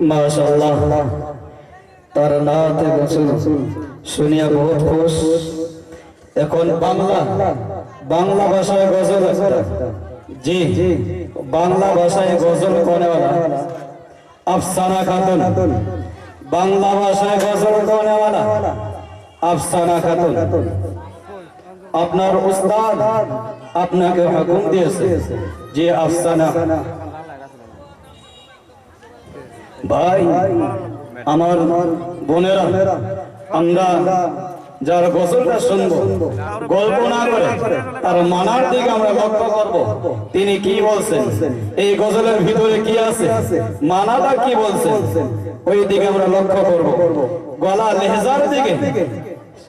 মাশাআল্লাহ। তার নাতে শুনিয়া বহুত খুশ। এখন বাংলা বাংলা ভাষায় গজল। জি, বাংলা ভাষায় গজল কোনেওয়ালা। আফসানা খাতুন। বাংলা ভাষায় গজল কোনেওয়ালা। আফসানা খাতুন। আপনার উস্তাদ আপনাকে হুকুম দিয়েছে যে আফসানা ভাই, আমার বোনেরা, আমরা যার গজলটা শুনব, গল্প না করে তার মানার দিকে আমরা লক্ষ্য করব, তিনি কি বলছেন? এই গজলের ভিতরে কি আছে? মানাটা কি বলছেন? ওই দিকে আমরা লক্ষ্য করব। গলা লেহজার দিকে